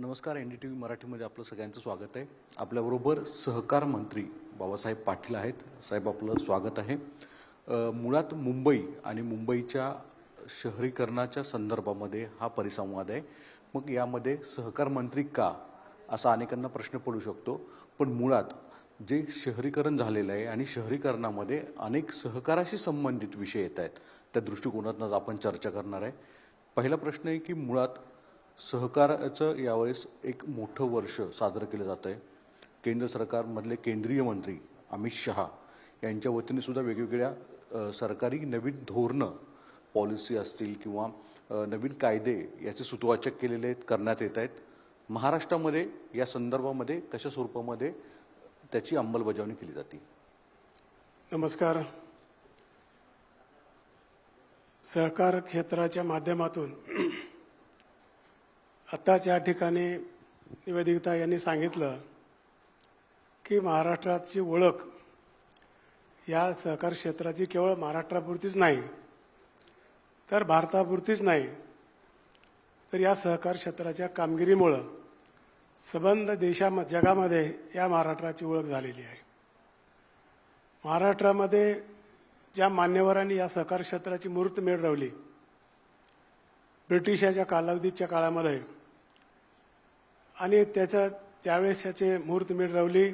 नमस्कार N D T V मराठीमध्ये आपलं सगळ्यांचं स्वागत आहे. आपल्याबरोबर सहकार मंत्री बाबासाहेब पाटील आहेत. साहेब आपलं स्वागत आहे. मुळात मुंबई आणि मुंबईच्या शहरीकरणाच्या संदर्भामध्ये हा परिसंवाद आहे. मग यामध्ये सहकार मंत्री का असा अनेकांना प्रश्न पडू शकतो. पण मुळात जे शहरीकरण झालेलं आहे आणि शहरीकरणामध्ये अनेक सहकाराशी संबंधित विषय येत आहेत. त्या दृष्टिकोनातूनच आपण चर्चा करणार आहे. पहिला प्रश्न आहे की मुळात सहकाराचं यावेळेस एक मोठं वर्ष साजरं केलं जात आहे. केंद्र सरकारमधले केंद्रीय मंत्री अमित शहा यांच्या वतीने सुद्धा वेगवेगळ्या सरकारी नवीन धोरणं पॉलिसी असतील किंवा नवीन कायदे याचे सुतवाचक केलेले आहेत करण्यात येत आहेत. महाराष्ट्रामध्ये या संदर्भामध्ये कशा स्वरूपामध्ये त्याची अंमलबजावणी केली जाते? नमस्कार. सहकार क्षेत्राच्या माध्यमातून आत्ताच या ठिकाणी निवेदिता यांनी सांगितलं की महाराष्ट्राची ओळख या सहकार क्षेत्राची केवळ महाराष्ट्रापुरतीच नाही तर भारतापुरतीच नाही तर या सहकार क्षेत्राच्या कामगिरीमुळं सबंध देशाम जगामध्ये या महाराष्ट्राची ओळख झालेली आहे. महाराष्ट्रामध्ये ज्या मान्यवरांनी या सहकार क्षेत्राची मूर्तमेढ रवली ब्रिटिशाच्या कालावधीच्या काळामध्ये आणि त्याच्या त्यावेळेस याचे मुहूर्तमेढ रवली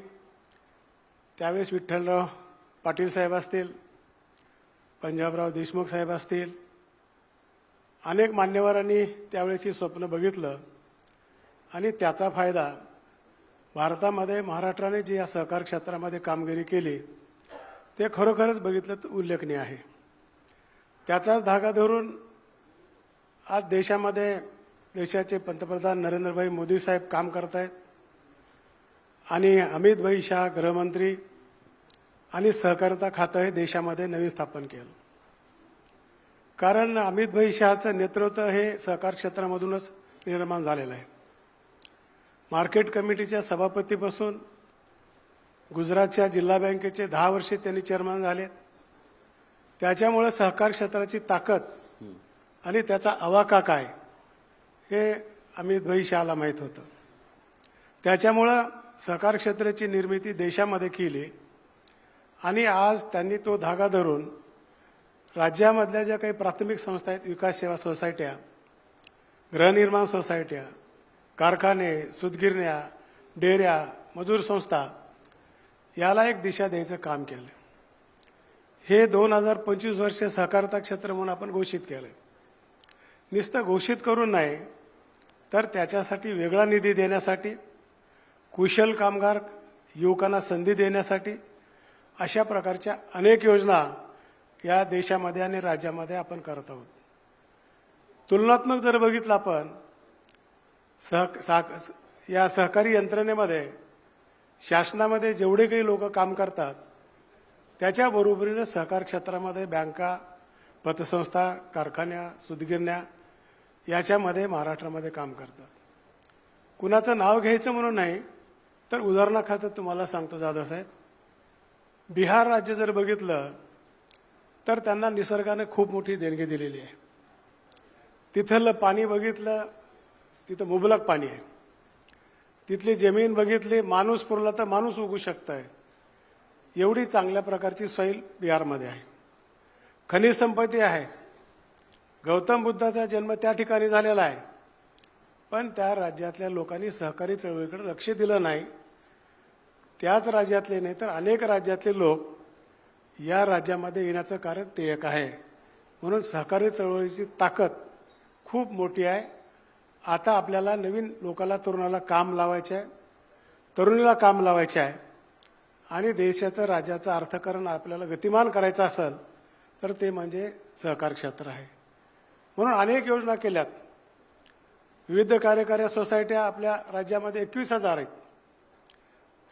त्यावेळेस विठ्ठलराव पाटील साहेब असतील पंजाबराव देशमुख साहेब असतील अनेक मान्यवरांनी त्यावेळेस हे स्वप्न बघितलं. आणि त्याचा फायदा भारतामध्ये महाराष्ट्राने जी या सहकार क्षेत्रामध्ये कामगिरी केली ते खरोखरच बघितलं तर उल्लेखनीय आहे. त्याचाच धागा धरून आज देशामध्ये देशाचे पंतप्रधान नरेंद्रभाई मोदी साहेब काम करत आहेत. आणि अमित भाई शहा गृहमंत्री आणि सहकारिता खातं हे देशामध्ये नवीन स्थापन केलं. कारण अमित भाई शहाचं नेतृत्व हे सहकार क्षेत्रामधूनच निर्माण झालेलं आहे. मार्केट कमिटीच्या सभापतीपासून गुजरातच्या जिल्हा बँकेचे दहा वर्षे त्यांनी चेअरमॅन झालेत. त्याच्यामुळे सहकार क्षेत्राची ताकद आणि त्याचा अवाका काय? हे अमित भाई शहाला माहीत होतं. त्याच्यामुळं सहकार क्षेत्राची निर्मिती देशामध्ये केली. आणि आज त्यांनी तो धागा धरून राज्यामधल्या ज्या काही प्राथमिक संस्था आहेत विकास सेवा सोसायट्या गृहनिर्माण सोसायट्या कारखाने सुतगिरण्या डेऱ्या मजूर संस्था याला एक दिशा द्यायचं काम केलं. हे दोन हजार पंचवीस वर्ष सहकारिता क्षेत्र म्हणून आपण घोषित केलं. नुसतं घोषित करून नाही तर त्याच्यासाठी वेगळा निधी देण्यासाठी कुशल कामगार युवकांना संधी देण्यासाठी अशा प्रकारच्या अनेक योजना या देशामध्ये आणि राज्यामध्ये आपण करत आहोत. तुलनात्मक जर बघितलं आपण सह साक या सहकारी यंत्रणेमध्ये शासनामध्ये जेवढे काही लोक काम करतात त्याच्या बरोबरीनं सहकार क्षेत्रामध्ये बँका पतसंस्था कारखान्या सुदगिरण्या याच्यामध्ये महाराष्ट्रामध्ये काम करतात. कुणाचं नाव घ्यायचं म्हणून नाही तर उदाहरणाखातर तुम्हाला सांगतो जाधवसाहेब बिहार राज्य जर बघितलं तर त्यांना निसर्गाने खूप मोठी देणगी दिलेली आहे. तिथलं पाणी बघितलं तिथं मुबलक पाणी आहे. तिथली जमीन बघितली माणूस पुरला तर माणूस उगू शकतंय. एवढी चांगल्या प्रकारची सॉईल बिहारमध्ये आहे. खनिज संपत्ती आहे. गौतम बुद्धाचा जन्म त्या ठिकाणी झालेला आहे. पण त्या राज्यातल्या लोकांनी सहकारी चळवळीकडे लक्ष दिलं नाही. त्याच राज्यातले नाही तर अनेक राज्यातले लोक या राज्यामध्ये येण्याचं कारण ते एक आहे. म्हणून सहकारी चळवळीची ताकद खूप मोठी आहे. आता आपल्याला नवीन लोकाला तरुणाला काम लावायचं आहे तरुणीला काम लावायचे आहे आणि देशाचं राज्याचं अर्थकारण आपल्याला गतिमान करायचं असेल तर ते म्हणजे सहकार क्षेत्र आहे. म्हणून अनेक योजना केल्यात. विविध कार्यकारी सोसायट्या आपल्या राज्यामध्ये एकवीस हजार आहेत.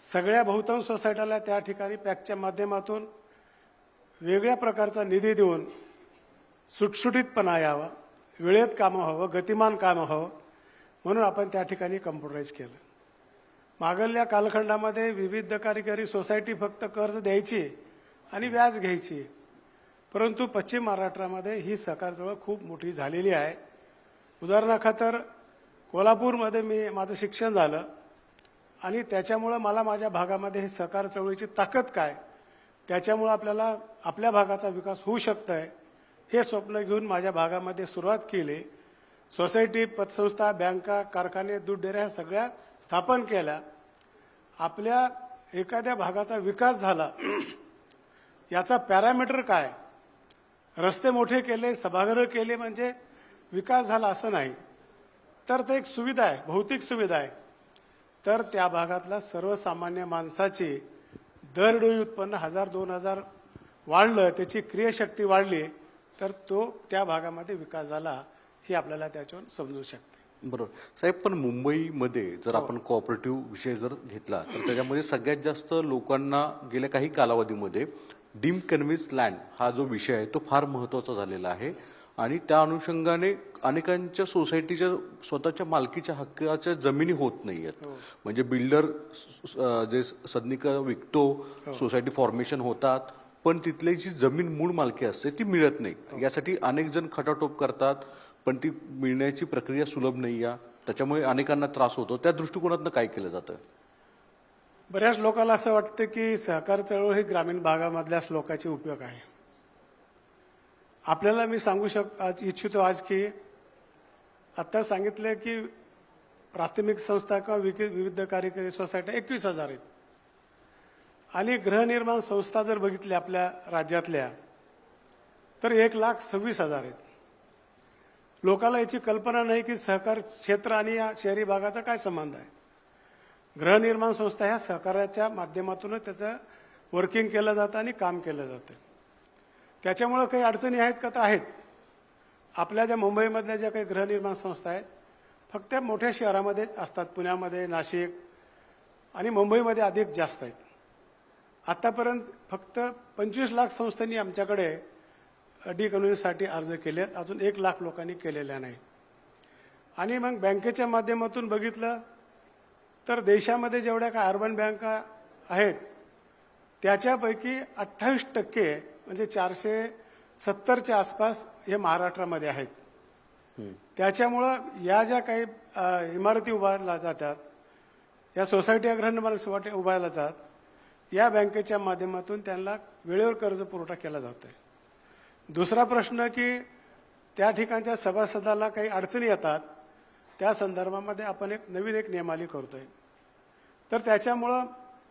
सगळ्या बहुतांश सोसायट्याला त्या ठिकाणी पॅकच्या माध्यमातून वेगळ्या प्रकारचा निधी देऊन सुटसुटीतपणा यावा वेळेत कामं व्हावं गतिमान कामं व्हावं म्हणून आपण त्या ठिकाणी कम्प्युटराईज केलं. मागल्या कालखंडामध्ये विविध कार्यकारी सोसायटी फक्त कर्ज द्यायची आणि व्याज घ्यायची. परंतु पश्चिम महाराष्ट्रामध्ये ही सहकार चळवळ खूप मोठी झालेली आहे. उदाहरणाखातर कोल्हापूरमध्ये मी माझं शिक्षण झालं आणि त्याच्यामुळं मला माझ्या भागामध्ये हे सहकार चळवळीची ताकद काय? त्याच्यामुळं आपल्याला आपल्या भागाचा विकास होऊ शकतोय. हे स्वप्न घेऊन माझ्या भागामध्ये सुरुवात केली. सोसायटी पतसंस्था बँका कारखाने दूध डेऱ्या ह्या सगळ्या स्थापन केल्या. आपल्या एखाद्या भागाचा विकास झाला याचा पॅरामीटर काय? रस्ते मोठे केले सभागृह केले म्हणजे विकास झाला असं नाही. तर ते एक सुविधा आहे भौतिक सुविधा आहे. तर त्या भागातला सर्वसामान्य माणसाची दरडोई उत्पन्न हजार दोन हजार वाढलं त्याची क्रियाशक्ती वाढली तर तो त्या भागामध्ये विकास झाला हे आपल्याला त्याच्यावरून समजू शकते. बरोबर. साहेब पण मुंबईमध्ये जर आपण कोऑपरेटिव्ह विषय जर घेतला तर त्याच्यामध्ये सगळ्यात जास्त लोकांना गेल्या काही कालावधीमध्ये डीम कन्व्हिन्स लँड हा जो विषय आहे तो फार महत्त्वाचा झालेला आहे. आणि त्या अनुषंगाने अनेकांच्या सोसायटीच्या स्वतःच्या मालकीच्या हक्काच्या जमिनी होत नाही आहेत म्हणजे बिल्डर जे सदनिका विकतो सोसायटी फॉर्मेशन होतात पण तिथली जी जमीन मूळ मालकी असते ती मिळत नाही. यासाठी अनेक जण खटाटोप करतात पण ती मिळण्याची प्रक्रिया सुलभ नाही आहे त्याच्यामुळे अनेकांना त्रास होतो. त्या दृष्टिकोनातनं काय केलं जातं? बऱ्याच लोकांना असं वाटतं की सहकार चळवळ ही ग्रामीण भागामधल्याच श्लोकाचे उपयोग आहे. आपल्याला मी सांगू शक आज इच्छितो आज की आता सांगितलं की प्राथमिक संस्था किंवा विविध कार्यकारी सोसायट्या एकवीस हजार आहेत. आणि गृहनिर्माण संस्था जर बघितल्या आपल्या राज्यातल्या तर एक लाख सव्वीस हजार आहेत. लोकांना याची कल्पना नाही की सहकार क्षेत्र आणि या शहरी भागाचा काय संबंध आहे. गृहनिर्माण संस्था ह्या सहकार्याच्या माध्यमातूनच त्याचं वर्किंग केलं जातं आणि काम केलं जातं. त्याच्यामुळं काही अडचणी आहेत का? तर आहेत. आपल्या ज्या मुंबईमधल्या ज्या काही गृहनिर्माण संस्था आहेत फक्त मोठ्या शहरामध्येच असतात. पुण्यामध्ये नाशिक आणि मुंबईमध्ये अधिक जास्त आहेत. आतापर्यंत फक्त पंचवीस लाख संस्थांनी आमच्याकडे डी कन्व्हिन्ससाठी अर्ज केलेत अजून एक लाख लोकांनी केलेल्या नाही आणि मग बँकेच्या माध्यमातून बघितलं तर देशामध्ये जेवढ्या काय अर्बन बँका आहेत त्याच्यापैकी अठ्ठावीस टक्के म्हणजे चारशे सत्तरच्या आसपास हे महाराष्ट्रामध्ये आहेत. त्याच्यामुळं या ज्या काही इमारती उभारल्या जातात या सोसायटी गृहनिर्माण सोसायटी उभारल्या जातात या बँकेच्या माध्यमातून त्यांना वेळेवर कर्ज पुरवठा केला जातोय. दुसरा प्रश्न की त्या ठिकाणच्या सभासदाला काही अडचणी येतात त्या संदर्भामध्ये आपण एक नवीन एक नियमावली करतोय. तर त्याच्यामुळं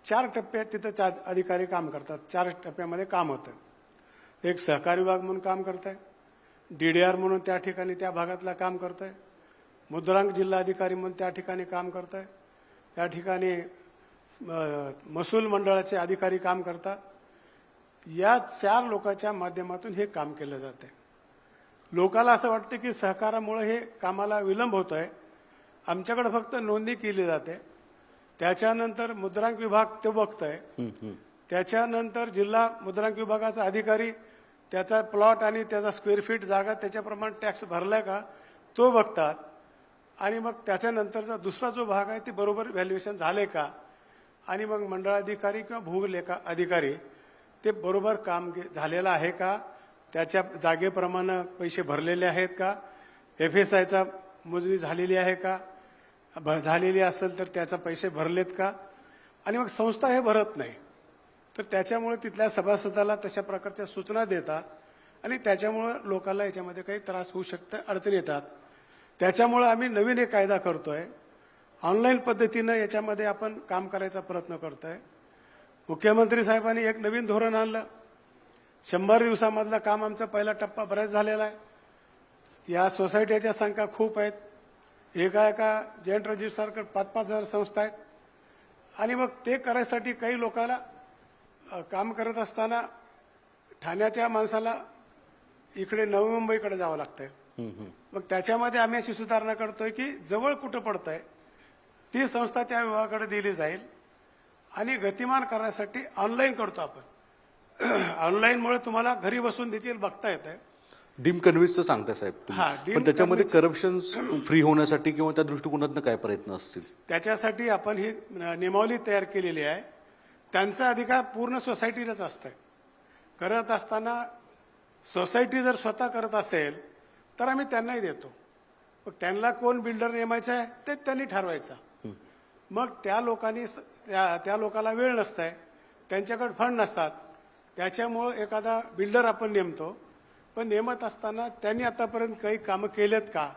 चार टप्प्यात तिथं चार अधिकारी काम करतात. चार टप्प्यामध्ये काम होतं. एक सहकारी विभाग म्हणून काम करत आहे डी डी आर म्हणून त्या ठिकाणी त्या भागातला काम करत आहे मुद्रांक जिल्हा अधिकारी म्हणून त्या ठिकाणी काम करत आहे त्या ठिकाणी महसूल मंडळाचे अधिकारी काम करतात. या चार लोकांच्या माध्यमातून हे काम केलं जाते लोकाला असं वाटतं की सहकारामुळे हे कामाला विलंब होत आहे. आमच्याकडे फक्त नोंदणी केली जाते. त्याच्यानंतर मुद्रांक विभाग ते बघतोय. त्याच्यानंतर जिल्हा मुद्रांक विभागाचा अधिकारी त्याचा प्लॉट आणि त्याचा स्क्वेअर फीट जागा त्याच्याप्रमाणे टॅक्स भरलाय का तो बघतात. आणि मग त्याच्यानंतरचा दुसरा जो भाग आहे ते बरोबर व्हॅल्युएशन झाले का? आणि मग मंडळाधिकारी किंवा भूलेखा अधिकारी ते बरोबर काम झालेलं आहे का? त्याच्या जागेप्रमाणे पैसे भरलेले आहेत का? एफ एस आयचा मोजणी झालेली आहे का? भ- झालेली असेल तर त्याचा पैसे भरलेत का? आणि मग संस्था हे भरत नाही. तर त्याच्यामुळे तिथल्या सभासदाला तशा प्रकारच्या सूचना देतात आणि त्याच्यामुळं लोकांना याच्यामध्ये काही त्रास होऊ शकतं अडचणी येतात. त्याच्यामुळं आम्ही नवीन एक कायदा करतोय. ऑनलाईन पद्धतीनं याच्यामध्ये आपण काम करायचा प्रयत्न करतोय. मुख्यमंत्री साहेबांनी एक नवीन धोरण आणलं. शंभर दिवसामधलं काम आमचा पहिला टप्पा बराच झालेला आहे. या सोसायटीच्या संख्या खूप आहेत. एका एका जॉईंट रजिस्ट्रारकडे पाच पाच हजार संस्था आहेत. आणि मग ते करायसाठी काही लोकांना काम करत असताना ठाण्याच्या माणसाला इकडे नवी मुंबईकडे जावं लागतंय. मग त्याच्यामध्ये आम्ही अशी सुधारणा करतोय की जवळ कुठं पडतंय ती संस्था त्या विभागाकडे दिली जाईल. आणि गतिमान करण्यासाठी ऑनलाईन करतो आपण. ऑनलाईनमुळे तुम्हाला घरी बसून देखील बघता येतंय. डीम कन्व्हिन्सचं सांगताय साहेब हा, डीम पण त्याच्यामध्ये करप्शन फ्री होण्यासाठी किंवा त्या दृष्टिकोनातनं काय प्रयत्न असतील? त्याच्यासाठी आपण ही नियमावली तयार केलेली आहे. त्यांचा अधिकार पूर्ण सोसायटीलाच असतंय. करत असताना सोसायटी जर स्वतः करत असेल तर आम्ही त्यांनाही देतो. मग त्यांना कोण बिल्डर नेमायचा आहे ते त्यांनी ठरवायचा. मग त्या लोकांनी स- त्या त्या लोकाला वेळ नसताय त्यांच्याकडे फंड नसतात त्याच्यामुळं एखादा बिल्डर आपण नेमतो. पण नेमत असताना त्यांनी आतापर्यंत काही कामं केलेत का?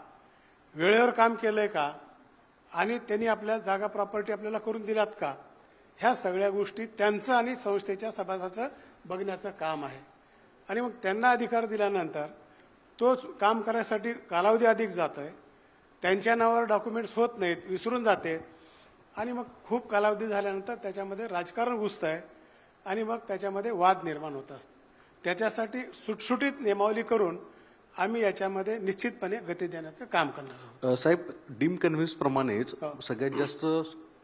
वेळेवर काम केलंय का? आणि त्यांनी आपल्या जागा प्रॉपर्टी आपल्याला करून दिल्यात का? ह्या सगळ्या गोष्टी त्यांचं आणि संस्थेच्या सभासाचं बघण्याचं काम आहे. आणि मग त्यांना अधिकार दिल्यानंतर तो काम करायसाठी कालावधी अधिक जात आहे त्यांच्या नावावर डॉक्युमेंट्स होत नाहीत विसरून जाते आणि मग खूप कालावधी झाल्यानंतर त्याच्यामध्ये राजकारण घुसतं आहे आणि मग त्याच्यामध्ये वाद निर्माण होत असतात. त्याच्यासाठी सुटसुटीत नियमावली करून आम्ही याच्यामध्ये निश्चितपणे गती देण्याचं काम करणार साहेब डीम कन्व्हिन्स प्रमाणेच सगळ्यात जास्त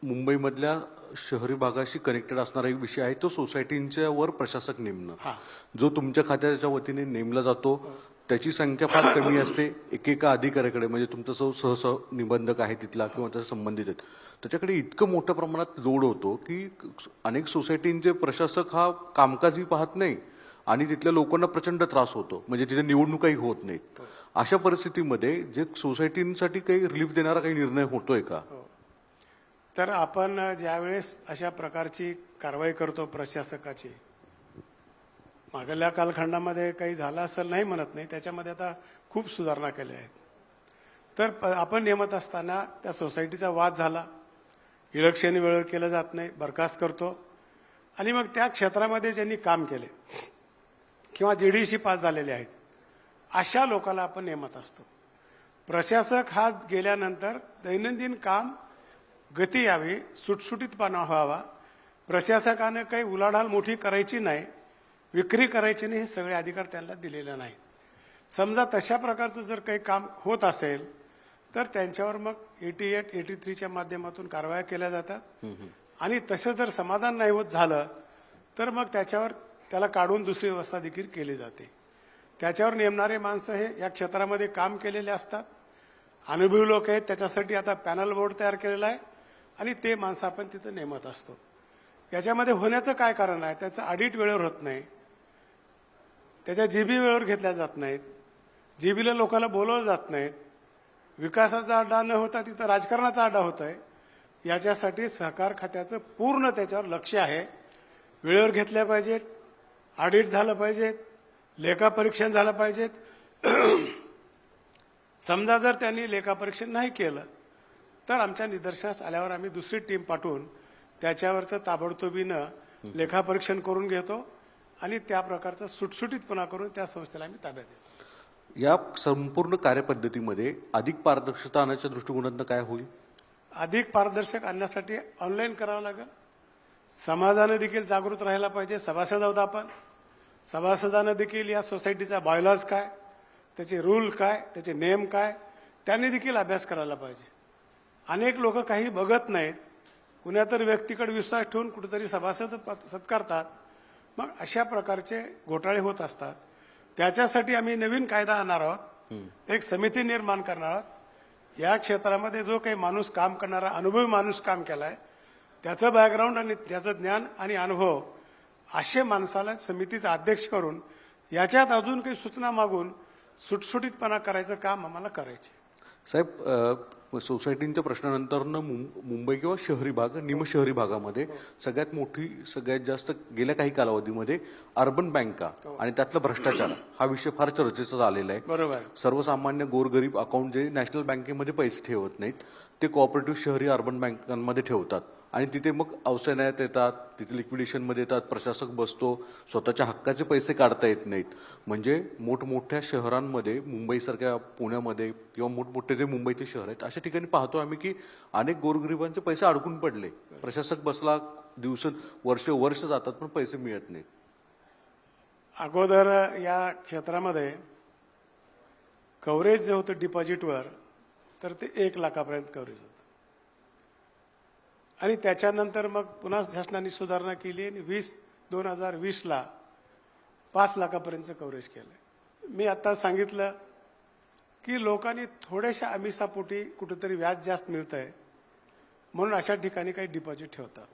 मुंबईमधल्या शहरी भागाशी कनेक्टेड असणारा एक विषय आहे तो सोसायटींच्या वर प्रशासक नेमणं. हा. जो तुमच्या खात्याच्या वतीने नेमला जातो. त्याची संख्या फार कमी असते एकेका अधिकाऱ्याकडे. म्हणजे तुमचा जो सहस निबंधक आहे तिथला किंवा त्याचा संबंधित आहेत. त्याच्याकडे इतकं मोठ्या प्रमाणात लोड होतो की अनेक सोसायटींचे प्रशासक हा कामकाजही पाहत नाही आणि तिथल्या लोकांना प्रचंड त्रास होतो. म्हणजे तिथे निवडणुकाही होत नाहीत. अशा परिस्थितीमध्ये जे सोसायटींसाठी काही रिलीफ देणारा काही निर्णय होतोय का? हो. तर आपण ज्यावेळेस अशा प्रकारची कारवाई करतो प्रशासकाची मागल्या कालखंडामध्ये काही झालं असेल नाही म्हणत नाही त्याच्यामध्ये आता खूप सुधारणा केल्या आहेत. तर प- आपण नेमत असताना त्या सोसायटीचा वाद झाला. इलेक्शन वेळेवर केलं जात नाही बरखास्त करतो. आणि मग त्या क्षेत्रामध्ये ज्यांनी काम केले किंवा जीडीसी पास झालेले आहेत अशा लोकाला आपण नेमत असतो. प्रशासक हा गेल्यानंतर दैनंदिन काम गती यावी सुटसुटीतपणा व्हावा. प्रशासकानं काही उलाढाल मोठी करायची नाही विक्री करायची नाही हे सगळे अधिकार त्यांना दिलेले नाही समजा तशा प्रकारचं जर काही काम होत असेल तर त्यांच्यावर मग एटी एट एटी थ्रीच्या माध्यमातून कारवाया केल्या जातात. आणि तसं जर समाधान नाही होत झालं तर मग त्याच्यावर त्याला काढून दुसरी व्यवस्था देखील केली जाते. त्याच्यावर नेमणारे माणसं हे या क्षेत्रामध्ये काम केलेले असतात. अनुभवी लोक आहेत त्याच्यासाठी आता पॅनल बोर्ड तयार केलेला आहे आणि ते माणसं आपण तिथं नेमत असतो. याच्यामध्ये होण्याचं काय कारण आहे? त्याचं ऑडिट वेळेवर होत नाही. त्याच्या जीबी वेळेवर घेतल्या जात नाहीत. जीबीला लोकांना बोलवलं जात नाहीत. विकासाचा अड्डा न होता तिथं राजकारणाचा अड्डा होत आहे याच्यासाठी सहकार खात्याचं पूर्ण त्याच्यावर लक्ष आहे. वेळेवर घेतल्या पाहिजेत. ऑडिट झालं पाहिजेत. लेखापरीक्षण झालं पाहिजेत. समजा जर त्यांनी लेखापरीक्षण नाही केलं तर आमच्या निदर्शनास आल्यावर आम्ही दुसरी टीम पाठवून त्याच्यावरचं ताबडतोबीनं लेखापरीक्षण करून घेतो. आणि त्या प्रकारचा सुटसुटीतपणा करून त्या संस्थेला आम्ही ताब्यात देतो. या संपूर्ण कार्यपद्धतीमध्ये अधिक पारदर्शकता आणण्याच्या दृष्टिकोनातून काय होईल? अधिक पारदर्शक आणण्यासाठी ऑनलाईन करावं लागेल. समाजानं देखील जागृत राहायला पाहिजे. सभासद आहोत आपण. सभासदानं देखील या सोसायटीचा बायलॉज काय त्याचे रूल काय त्याचे नेम काय त्यांनी देखील अभ्यास करायला पाहिजे. अनेक लोक काही बघत नाहीत. कुण्या तर व्यक्तीकडे विश्वास ठेवून कुठेतरी सभासद सत्कारतात. मग अशा प्रकारचे घोटाळे होत असतात. त्याच्यासाठी आम्ही नवीन कायदा आणणार आहोत. एक समिती निर्माण करणार आहोत. या क्षेत्रामध्ये जो काही माणूस काम करणारा अनुभवी माणूस काम केलाय त्याचं बॅकग्राऊंड आणि त्याचं ज्ञान आणि अनुभव असे माणसाला समितीचा अध्यक्ष करून याच्यात अजून काही सूचना मागून सुटसुटीतपणा करायचं काम आम्हाला करायचे. साहेब सोसायटींच्या प्रश्नानंतरनं मुं- मुंबई किंवा शहरी भाग निमशहरी भागामध्ये सगळ्यात मोठी सगळ्यात जास्त गेल्या काही कालावधीमध्ये अर्बन बँका आणि त्यातला भ्रष्टाचार हा विषय फार चर्चेचा झालेला आहे. बरोबर. सर्वसामान्य गोरगरीब अकाउंट जे नॅशनल बँकेमध्ये पैसे ठेवत नाहीत ते कोऑपरेटिव्ह शहरी अर्बन बँकांमध्ये ठेवतात. आणि तिथे मग अवसन्यात येतात तिथे लिक्विडेशनमध्ये येतात प्रशासक बसतो स्वतःच्या हक्काचे पैसे काढता येत नाहीत. म्हणजे मोठमोठ्या शहरांमध्ये मुंबईसारख्या पुण्यामध्ये किंवा मोठमोठे जे मुंबईचे शहर आहेत अशा ठिकाणी पाहतो आम्ही की अनेक गोरगरिबांचे पैसे अडकून पडले. प्रशासक बसला दिवस वर्ष वर्ष जातात पण पैसे मिळत नाहीत. अगोदर या क्षेत्रामध्ये कव्हरेज जे होतं डिपॉझिटवर तर ते एक लाखापर्यंत कव्हरेज होतं. आणि त्याच्यानंतर मग पुन्हा शासनाने सुधारणा केली आणि वीस दोन हजार वीसला पाच लाखापर्यंतचं कव्हरेज केलं मी आता सांगितलं की लोकांनी थोड्याशा आमिषापोटी कुठेतरी व्याज जास्त मिळत आहे म्हणून अशा ठिकाणी काही डिपॉझिट ठेवतात.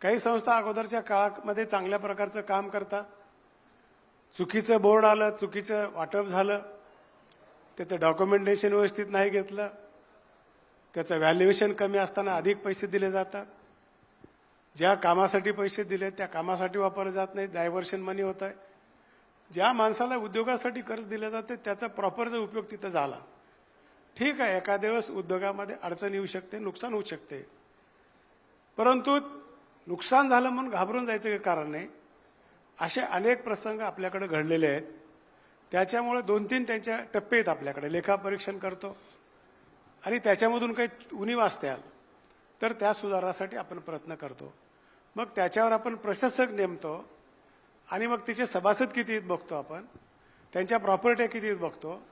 काही संस्था अगोदरच्या काळामध्ये चांगल्या प्रकारचं काम करतात. चुकीचं बोर्ड आलं चुकीचं वाटप झालं त्याचं डॉक्युमेंटेशन व्यवस्थित नाही घेतलं त्याचं व्हॅल्युएशन कमी असताना अधिक पैसे दिले जातात. ज्या कामासाठी पैसे दिले त्या कामासाठी वापरले जात नाही डायव्हर्शन मनी होत आहे. ज्या माणसाला उद्योगासाठी कर्ज दिलं जाते त्याचा प्रॉपर जो उपयोग तिथं झाला. ठीक आहे एखाद्या दिवस उद्योगामध्ये अडचण येऊ शकते नुकसान होऊ शकते. परंतु नुकसान झालं म्हणून घाबरून जायचं काही कारण नाही. असे अनेक प्रसंग आपल्याकडे घडलेले आहेत. त्याच्यामुळे दोन तीन त्यांच्या टप्पे आहेत आपल्याकडे. लेखापरीक्षण करतो. आणि त्याच्यामधून काही उणीव असत्याल तर त्या सुधारण्यासाठी आपण प्रयत्न करतो. मग त्याच्यावर आपण प्रशासक नेमतो आणि मग तिचे सभासद किती बघतो आपण. त्यांच्या प्रॉपर्ट्या किती बघतो.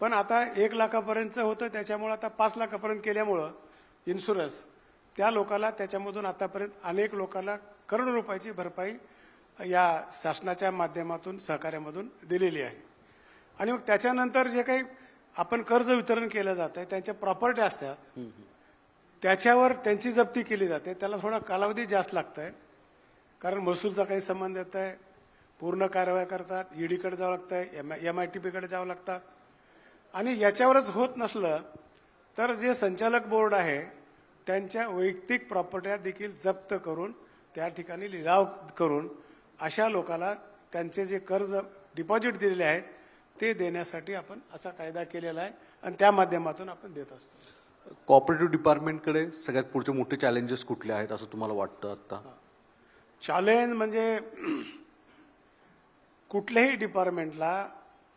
पण आता एक लाखापर्यंत होतं त्याच्यामुळं आता पाच लाखापर्यंत केल्यामुळं इन्शुरन्स त्या लोकाला त्याच्यामधून आतापर्यंत अनेक लोकांना करोडो रुपयाची भरपाई या शासनाच्या माध्यमातून सहकार्यामधून दिलेली आहे. आणि मग त्याच्यानंतर जे काही आपण कर्ज वितरण केलं जात आहे त्यांच्या प्रॉपर्टी असतात. त्याच्यावर त्यांची जप्ती केली जाते. त्याला थोडा कालावधी जास्त लागत आहे कारण महसूलचा काही संबंध येत आहे पूर्ण कारवाया करतात. ईडीकडे जावं लागतं आहे एम एम आय टी पीकडे जावं लागतात आणि याच्यावरच होत नसलं तर जे संचालक बोर्ड आहे त्यांच्या वैयक्तिक प्रॉपर्ट्या देखील जप्त करून त्या ठिकाणी लिलाव करून अशा लोकाला त्यांचे जे कर्ज डिपॉझिट दिलेले आहेत ते देण्यासाठी आपण असा कायदा केलेला आहे आणि त्या माध्यमातून आपण देत असतो. कॉपरेटिव्ह डिपार्टमेंटकडे सगळ्यात पुढचे मोठे चॅलेंजेस कुठले आहेत असं तुम्हाला वाटतं आता? चॅलेंज म्हणजे कुठल्याही डिपार्टमेंटला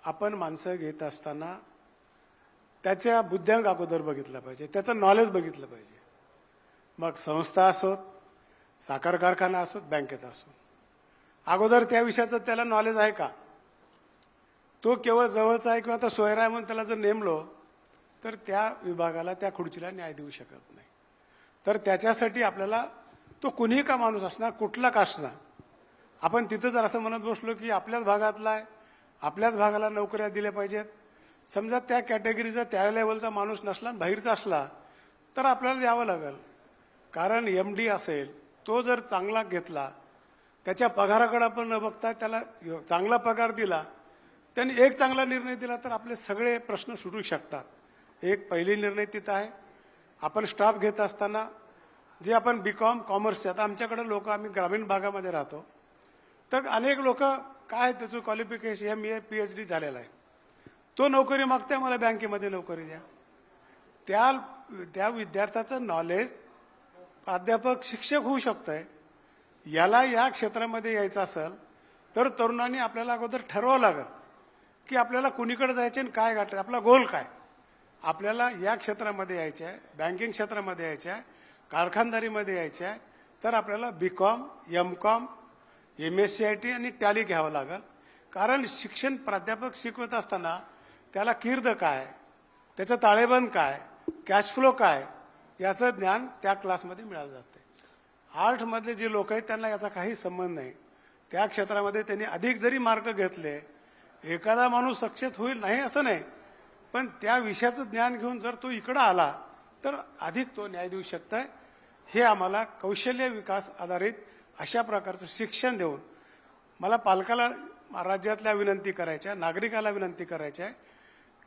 आपण माणसं घेत असताना त्याच्या बुद्ध्यांक अगोदर बघितलं पाहिजे त्याचं नॉलेज बघितलं पाहिजे. मग संस्था असोत साखर कारखाना असोत बँकेत असो अगोदर त्या विषयाचं त्याला नॉलेज आहे का? तो केवळ जवळचा आहे किंवा आता सोयरा आहे म्हणून त्याला जर नेमलो तर त्या विभागाला त्या खुर्चीला न्याय देऊ शकत नाही. तर त्याच्यासाठी आपल्याला तो कुणीही का माणूस असणार कुठला का असणार? आपण तिथं जर असं म्हणत बसलो की आपल्याच भागातला आहे आपल्याच भागाला नोकऱ्या दिल्या पाहिजेत. समजा त्या कॅटेगरीचा त्या लेवलचा माणूस नसला आणि बाहेरचा असला तर आपल्याला द्यावं लागेल. कारण एम डी असेल तो जर चांगला घेतला त्याच्या पगाराकडे आपण न बघता त्याला चांगला पगार दिला त्यांनी एक चांगला निर्णय दिला तर आपले सगळे प्रश्न सुटू शकतात. एक पहिली निर्णय तिथं आहे. आपण स्टाफ घेत असताना जे आपण बी कॉम कॉमर्सचे आता आमच्याकडे लोक आम्ही ग्रामीण भागामध्ये राहतो. तर अनेक लोक काय त्याचं qualification M A P H D झालेला आहे. तो नोकरी मागते मला बँकेमध्ये नोकरी द्या. त्या त्या विद्यार्थ्याचं नॉलेज प्राध्यापक शिक्षक होऊ शकतंय. याला या क्षेत्रामध्ये यायचं असेल तर तरुणांनी आपल्याला अगोदर ठरवावं लागेल. की आपल्याला कुणीकडे जायचे आणि काय गाठायचं आपला गोल काय? आपल्याला या क्षेत्रामध्ये यायचं आहे बँकिंग क्षेत्रामध्ये यायचं आहे कारखानदारीमध्ये यायचं आहे तर आपल्याला B com M com M S C I T आणि टॅली घ्यावं लागेल. कारण शिक्षण प्राध्यापक शिकवत असताना त्याला कीर्द काय? त्याचं ताळेबंद काय? कॅश फ्लो काय? याचं ज्ञान त्या क्लासमध्ये मिळालं जाते. आर्टमधले जे लोक आहेत त्यांना याचा काही संबंध नाही. त्या क्षेत्रामध्ये त्यांनी अधिक जरी मार्क घेतले एखादा माणूस सक्षेत होईल नाही असं नाही. पण त्या विषयाचं ज्ञान घेऊन जर तो इकडं आला तर अधिक तो न्याय देऊ शकतोय. हे आम्हाला कौशल्य विकास आधारित अशा प्रकारचं शिक्षण देऊन मला पालकाला राज्यातल्या विनंती करायच्या नागरिकाला विनंती करायच्या आहे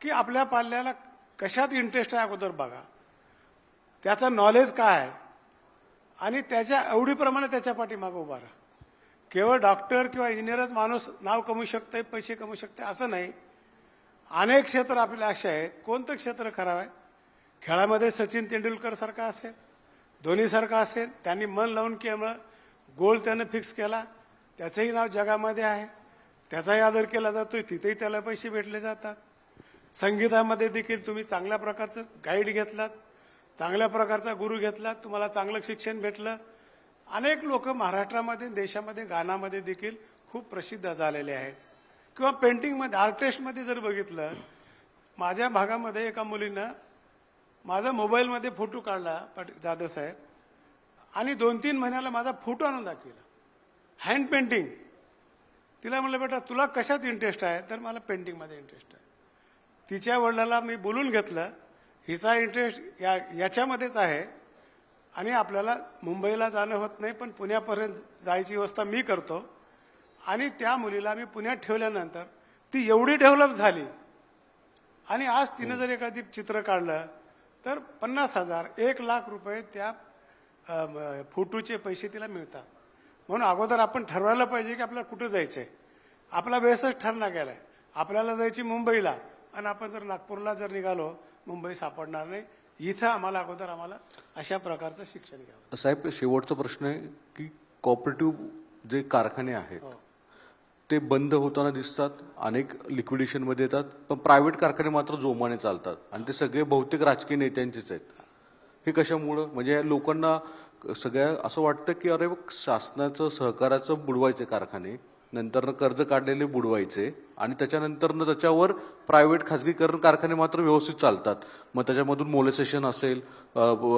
की आपल्या पाल्याला कशात इंटरेस्ट आहे अगोदर बघा. त्याचं नॉलेज काय आहे? आणि त्याच्या आवडीप्रमाणे त्याच्या पाठीमागं उभा राहा. केवळ डॉक्टर किंवा इंजिनियरच माणूस नाव कमवू शकते पैसे कमवू शकते असं नाही. अनेक क्षेत्र आपले असे आहेत. कोणतं क्षेत्र खराब आहे? खेळामध्ये सचिन तेंडुलकर सारखा असेल धोनीसारखा असेल त्यांनी मन लावून केलं गोल त्यानं फिक्स केला त्याचंही नाव जगामध्ये आहे. त्याचाही आदर केला जातो तिथेही त्याला पैसे भेटले जातात. संगीतामध्ये देखील तुम्ही चांगल्या प्रकारचं गाईड घेतलात चांगल्या प्रकारचा गुरु घेतलात तुम्हाला चांगलं शिक्षण भेटलं अनेक लोक महाराष्ट्रामध्ये देशामध्ये गानामध्ये देखील खूप प्रसिद्ध झालेले आहेत. किंवा पेंटिंगमध्ये आर्टिस्टमध्ये जर बघितलं माझ्या भागामध्ये एका मुलीनं माझा मोबाईलमध्ये फोटो काढला पट जाधव साहेब आणि दोन तीन महिन्याला माझा फोटो आणून दाखविला. हँड पेंटिंग तिला म्हणलं बेटा तुला कशात इंटरेस्ट आहे? तर मला पेंटिंगमध्ये इंटरेस्ट आहे. तिच्या वडिलाला मी बोलून घेतलं हिचा इंटरेस्ट या याच्यामध्येच आहे. आणि आपल्याला मुंबईला जाणं होत नाही पण पुण्यापर्यंत जायची व्यवस्था मी करतो. आणि त्या मुलीला मी पुण्यात ठेवल्यानंतर ती एवढी डेव्हलप झाली. आणि आज तिनं जर एखादी चित्र काढलं तर पन्नास हजार एक लाख रुपये त्या फोटोचे पैसे तिला मिळतात. म्हणून अगोदर आपण ठरवायला पाहिजे की आपल्याला कुठं जायचंय. आपला बेसच ठरला गेलाय. आपल्याला जायची मुंबईला. आणि आपण जर नागपूरला जर निघालो मुंबई सापडणार नाही. इथं आम्हाला अगोदर आम्हाला अशा प्रकारचं शिक्षण घ्यावं साहेब शेवटचा प्रश्न आहे की कॉपरेटिव्ह जे कारखाने आहेत ते बंद होताना दिसतात अनेक लिक्विडेशनमध्ये येतात पण प्रायव्हेट कारखाने मात्र जोमाने चालतात. आणि ते सगळे बहुतेक राजकीय नेत्यांचेच आहेत. हे कशामुळं? म्हणजे लोकांना सगळ्या असं वाटतं की अरे शासनाचं सहकाराचं बुडवायचे कारखाने नंतर कर्ज काढलेले बुडवायचे आणि त्याच्यानंतर त्याच्यावर प्रायव्हेट खाजगीकरण कारखाने मात्र व्यवस्थित चालतात. मग त्याच्यामधून मोलेसेशन असेल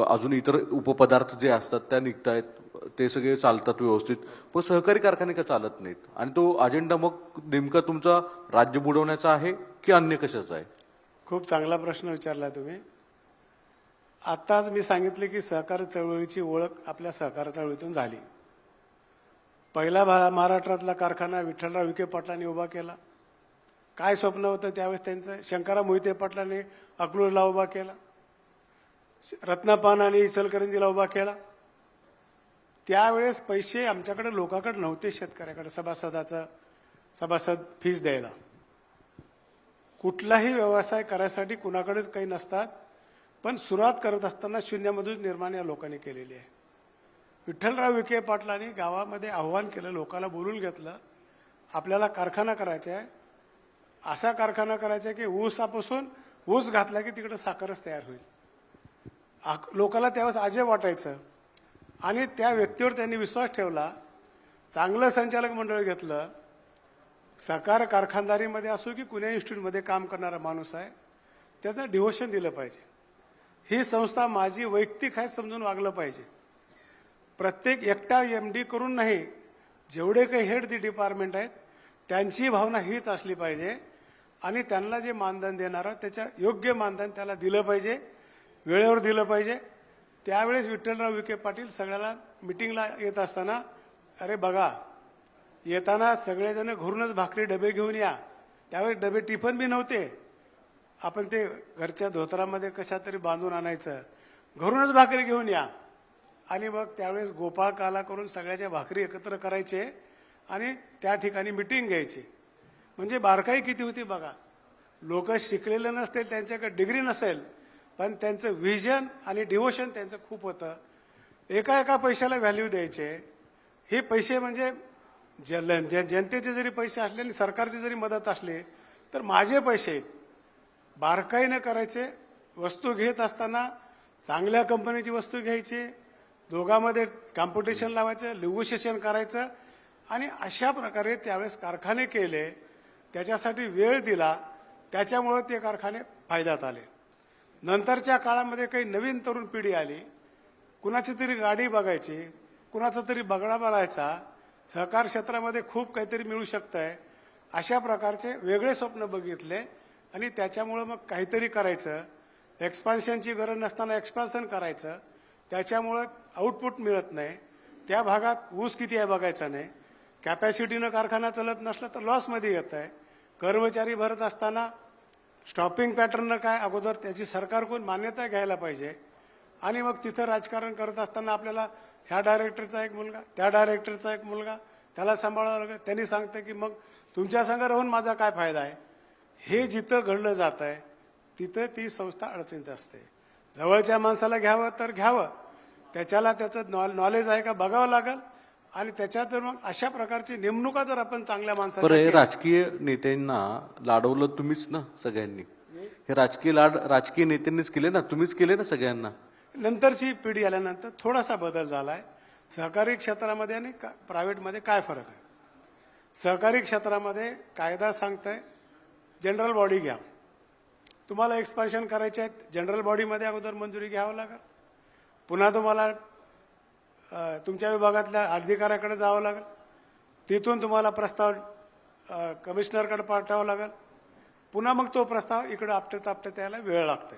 अजून इतर उपपदार्थ जे असतात त्या निघतायत ते सगळे चालतात व्यवस्थित. पण सहकारी कारखाने का चालत नाहीत? आणि तो अजेंडा मग नेमका तुमचा राज्य बुडवण्याचा आहे की अन्य कशाचा आहे? खूप चांगला प्रश्न विचारला तुम्ही. आत्ताच मी सांगितले की सहकार चळवळीची ओळख आपल्या सहकार चळवळीतून झाली. पहिला भा महाराष्ट्रातला कारखाना विठ्ठलराव विखे पाटलांनी उभा केला. काय स्वप्न होतं त्यावेळेस त्यांचं? शंकरराव मोहिते पाटलांनी अकलूरला उभा केला. रत्नापान आणि इचलकरंजीला उभा केला. त्यावेळेस पैसे आमच्याकडे लोकांकडे नव्हते शेतकऱ्याकडे सभासदाचं सभासद फीज द्यायला. कुठलाही व्यवसाय करायसाठी कुणाकडेच काही नसतात पण सुरुवात करत असताना शून्यामधूनच निर्माण या लोकांनी केलेली आहे. विठ्ठलराव विखे पाटलांनी गावामध्ये आव्हान केलं लोकाला बोलून घेतलं आपल्याला कारखाना करायचा आहे. असा कारखाना करायचा आहे की ऊसापासून ऊस घातला की तिकडं साखरच तयार होईल. आक- त्यावेळेस आजे वाटायचं. आणि त्या व्यक्तीवर त्यांनी विश्वास ठेवला चांगलं संचालक मंडळ घेतलं. सहकार कारखानदारीमध्ये असो की कुण्या इन्स्टिट्यूटमध्ये काम करणारा माणूस आहे त्याचं डिव्होशन दिलं पाहिजे. ही संस्था माझी वैयक्तिक आहे समजून वागलं पाहिजे. प्रत्येक एकटा एम डी करून नाही जेवढे काही हेड दी डिपार्टमेंट आहेत त्यांची भावना हीच असली पाहिजे. आणि त्यांना जे मानधन देणारं त्याच्या योग्य मानधन त्याला दिलं पाहिजे वेळेवर दिलं पाहिजे. त्यावेळेस विठ्ठलराव विखे पाटील सगळ्याला मिटिंगला येत असताना अरे बघा येताना सगळेजण घरूनच भाकरी डबे घेऊन या. त्यावेळेस डबे टिफन बी नव्हते. आपण ते घरच्या धोतरामध्ये कशा तरी बांधून आणायचं. घरूनच भाकरी घेऊन या. आणि मग त्यावेळेस गोपाळ काला करून सगळ्याच्या भाकरी एकत्र करायचे आणि त्या ठिकाणी मिटिंग घ्यायची. म्हणजे बारकाई किती होती बघा. लोक शिकलेले नसतील त्यांच्याकडे डिग्री नसेल पण त्यांचं व्हिजन आणि डिव्होशन त्यांचं खूप होतं. एका एका पैशाला व्हॅल्यू द्यायचे. हे पैसे म्हणजे जन जन- जनतेचे जरी पैसे असले आणि सरकारची जरी मदत असली तर माझे पैसे बारकाईनं करायचे वस्तू घेत असताना चांगल्या कंपनीची वस्तू घ्यायची दोघांमध्ये कॉम्पिटिशन लावायचं लिगोशिएशन करायचं आणि अशा प्रकारे त्यावेळेस कारखाने केले त्याच्यासाठी वेळ दिला त्याच्यामुळं ते कारखाने फायद्यात आले. नंतरच्या काळामध्ये काही नवीन तरुण पिढी आली. कुणाची तरी गाडी बघायची कुणाचा तरी बगडा बघायचा सहकार क्षेत्रामध्ये खूप काहीतरी मिळू शकतंय अशा प्रकारचे वेगळे स्वप्न बघितले आणि त्याच्यामुळं मग काहीतरी करायचं. एक्सपान्शनची गरज नसताना एक्सपान्शन करायचं. त्याच्यामुळं आउटपुट मिळत नाही. त्या भागात ऊस किती आहे बघायचा नाही. कॅपॅसिटीनं कारखाना चालत नसला तर लॉसमध्ये येत आहे. कर्मचारी भरत असताना स्टॉपिंग पॅटर्न काय अगोदर त्याची सरकारकडून मान्यता घ्यायला पाहिजे? आणि मग तिथं राजकारण करत असताना आपल्याला ह्या डायरेक्टरचा एक मुलगा त्या डायरेक्टरचा एक मुलगा त्याला सांभाळावं लागेल. त्यांनी सांगतं की मग तुमच्या संघ राहून माझा काय फायदा आहे? हे जिथं घडलं जात आहे तिथं ती संस्था अडचणीत असते. जवळच्या माणसाला घ्यावं तर घ्यावं. त्याच्याला त्याचं नॉ- नॉलेज आहे का बघावं लागेल? आणि त्याच्यात मग अशा प्रकारची नेमणुका जर आपण चांगल्या हे केल्या, राजकीय नेत्यांना लाडवलं तुम्हीच ना सगळ्यांनी? हे राजकीय लाड राजकीय नेत्यांनीच केले ना? तुम्हीच केले ना सगळ्यांना? नंतरची पिढी आल्यानंतर थोडासा बदल झाला आहे सहकारी क्षेत्रामध्ये आणि का- प्रायव्हेटमध्ये काय फरक आहे? सहकारी क्षेत्रामध्ये कायदा सांगताय जनरल बॉडी घ्या. तुम्हाला एक्सपान्शन करायचे आहेत जनरल बॉडीमध्ये अगोदर मंजुरी घ्यावं लागेल. पुन्हा तुम्हाला तुमच्या विभागातल्या अधिकाऱ्याकडे जावं लागेल. तिथून तुम्हाला प्रस्ताव कमिशनरकडे पाठवावा लागेल. पुन्हा मग तो प्रस्ताव इकडे आपटत आपटत यायला वेळ लागतो.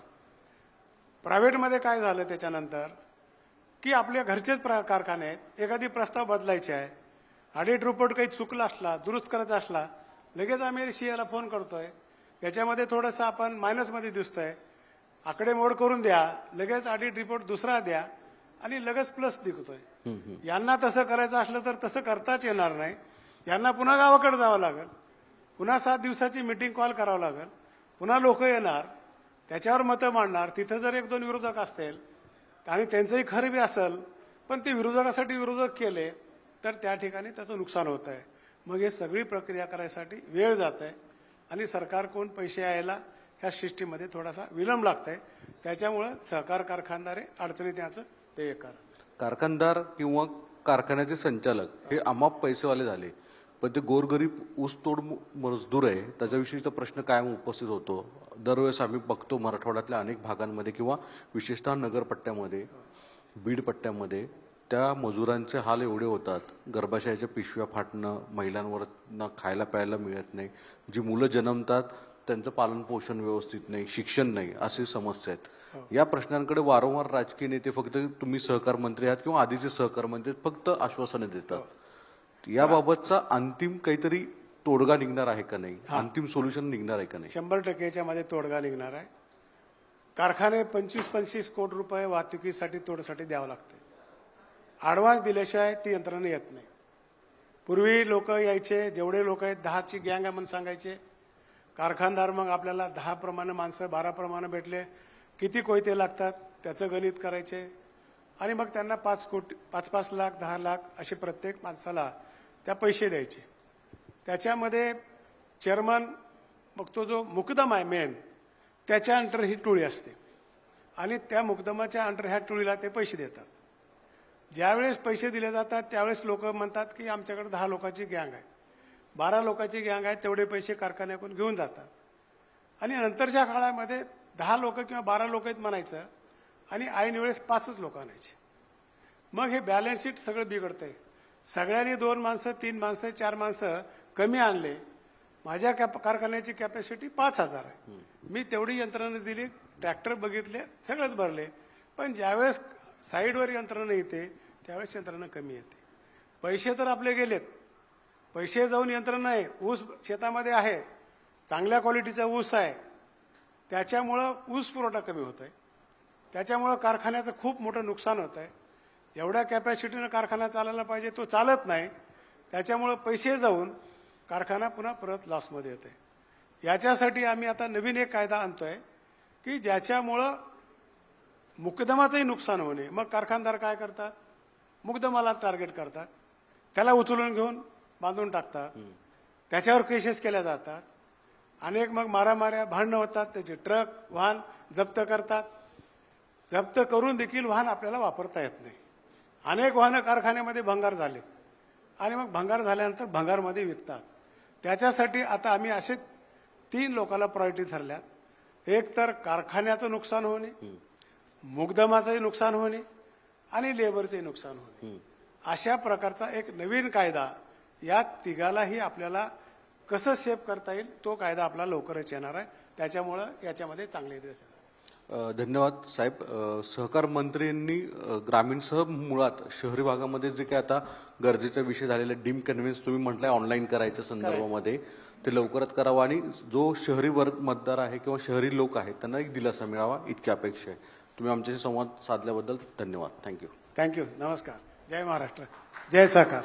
प्रायव्हेटमध्ये काय झालं त्याच्यानंतर की आपल्या घरचेच प्र कारखाने आहेत एखादी प्रस्ताव बदलायचे आहे ऑडिट रिपोर्ट काही चुकला असला दुरुस्त करायचा असला लगेच आम्ही सीएला फोन करतोय. त्याच्यामध्ये थोडंसं आपण मायनसमध्ये दिसतोय. आकडेमोड करून द्या लगेच ऑडिट रिपोर्ट दुसरा द्या आणि लगेच प्लस दिसतोय यांना तसं करायचं असलं तर तसं करताच येणार नाही. यांना पुन्हा गावाकडे जावं लागेल. पुन्हा सात दिवसाची मिटिंग कॉल करावं लागेल. पुन्हा लोक येणार. त्याच्यावर मतं मांडणार. तिथं जर एक दोन विरोधक असतील आणि त्यांचंही खरं बी असेल पण ते विरोधकासाठी विरोधक केले तर त्या ठिकाणी त्याचं नुकसान होत आहे. मग हे सगळी प्रक्रिया करायसाठी वेळ जात आहे. आणि सरकार कोण पैसे यायला ह्या सिस्टीममध्ये थोडासा विलंब लागत आहे त्याच्यामुळं सहकार कारखानदारे अडचणीत याचं ते एक कारण. कारखानदार किंवा कारखान्याचे संचालक हे अमाप पैसेवाले झाले. पण ते गोरगरीब ऊसतोड म- मजदूर आहे. त्याच्याविषयीचा प्रश्न कायम उपस्थित होतो. दरवेळेस आम्ही बघतो मराठवाड्यातल्या अनेक भागांमध्ये किंवा विशेषतः नगरपट्ट्यामध्ये बीड पट्ट्यामध्ये त्या मजुरांचे हाल एवढे होतात. गर्भाशयाच्या पिशव्या फाटणं महिलांवर ना खायला प्यायला मिळत नाही. जी मुलं जन्मतात त्यांचं पालन पोषण व्यवस्थित नाही शिक्षण नाही अशी समस्या आहेत. या प्रश्नांकडे वारंवार राजकीय नेते फक्त तुम्ही सहकार मंत्री आहात किंवा आधीचे सहकार मंत्री फक्त आश्वासने देतात. याबाबतचा अंतिम काहीतरी तोडगा निघणार आहे का नाही? अंतिम सोल्युशन निघणार आहे का नाही? शंभर टक्के याच्यामध्ये तोडगा निघणार आहे. कारखाने पंचवीस पंचवीस कोटी रुपये वाहतुकीसाठी तोडसाठी द्यावं लागते. ॲडव्हान्स दिल्याशिवाय ती यंत्रणा येत नाही. पूर्वी लोक यायचे जेवढे लोक आहेत दहाची गँग आहे म्हणून सांगायचे कारखानदार मग आपल्याला दहा प्रमाणे माणसं बारा प्रमाणे भेटले. किती कोयते लागतात त्याचं गणित करायचे. आणि मग त्यांना पाच कोटी पाच पाच लाख दहा लाख असे प्रत्येक माणसाला त्या पैसे द्यायचे. त्याच्यामध्ये चेअरमन मग तो जो मुकदम आहे मेन त्याच्या अंडर ही टोळी असते. आणि त्या मुकदमाच्या अंडर ह्या टोळीला ते पैसे देतात. ज्यावेळेस पैसे दिले जातात त्यावेळेस लोक म्हणतात की आमच्याकडे दहा लोकांची गँग आहे. बारा लोकांची गँग आहे तेवढे पैसे कारखान्याकडून घेऊन जातात. आणि नंतरच्या काळामध्ये दहा लोक किंवा बारा लोक आहेत म्हणायचं आणि ऐन वेळेस पाचच लोक आणायचे. मग हे बॅलन्स शीट सगळं बिघडतंय. सगळ्यांनी दोन माणसं तीन माणसं चार माणसं कमी आणले. माझ्या कॅप कारखान्याची कॅपॅसिटी पाच हजार आहे. मी तेवढी यंत्रणा दिली ट्रॅक्टर बघितले सगळंच भरले. पण ज्यावेळेस साईडवर यंत्रणा येते त्यावेळेस यंत्रणा कमी येते. पैसे तर आपले गेलेत. पैसे जाऊन यंत्रणा आहे ऊस शेतामध्ये आहे चांगल्या क्वालिटीचा ऊस आहे त्याच्यामुळं ऊस पुरवठा कमी होत आहे त्याच्यामुळं कारखान्याचं खूप मोठं नुकसान होत आहे एवढ्या कॅपॅसिटीनं कारखाना चालायला पाहिजे तो चालत नाही. त्याच्यामुळं पैसे जाऊन कारखाना पुन्हा परत लॉसमध्ये येत आहे याच्यासाठी आम्ही आता नवीन एक कायदा आणतो आहे की ज्याच्यामुळं मुकदमाचंही नुकसान होणे मग कारखानदार काय करतात? मुकदमाला टार्गेट करतात. त्याला उचलून घेऊन बांधून टाकतात. त्याच्यावर केसेस केल्या जातात. अनेक मग मारामाऱ्या भांडणं होतात. त्याचे ट्रक वाहन जप्त करतात. जप्त करून देखील वाहन आपल्याला वापरता येत नाही. अनेक वाहनं कारखान्यामध्ये भंगार झाले आणि मग भंगार झाल्यानंतर भंगारमध्ये विकतात. त्याच्यासाठी आता आम्ही असे तीन लोकांना प्रायोरिटी ठरल्यात. एक तर कारखान्याचं नुकसान होणे मुकदमाचंही नुकसान होणे आणि लेबरचंही नुकसान होणे. अशा प्रकारचा एक नवीन कायदा या तिघालाही आपल्याला कसं सेफ करता येईल तो कायदा आपला लवकरच येणार आहे. त्याच्यामुळं याच्यामध्ये चांगले दिवस अ, धन्यवाद साहेब. सहकार मंत्र्यांनी ग्रामीणसह मुळात शहरी भागामध्ये जे काय आता गरजेचा विषय झालेला डीम कन्व्हिन्स तुम्ही म्हटलंय ऑनलाईन करायच्या संदर्भामध्ये ते लवकरात करावं. आणि जो शहरी वर्ग मतदार आहे किंवा शहरी लोक आहेत त्यांना एक दिलासा मिळावा इतकी अपेक्षा आहे. तुम्ही आमच्याशी संवाद साधल्याबद्दल धन्यवाद. थँक्यू थँक्यू नमस्कार. जय महाराष्ट्र. जय सहकार.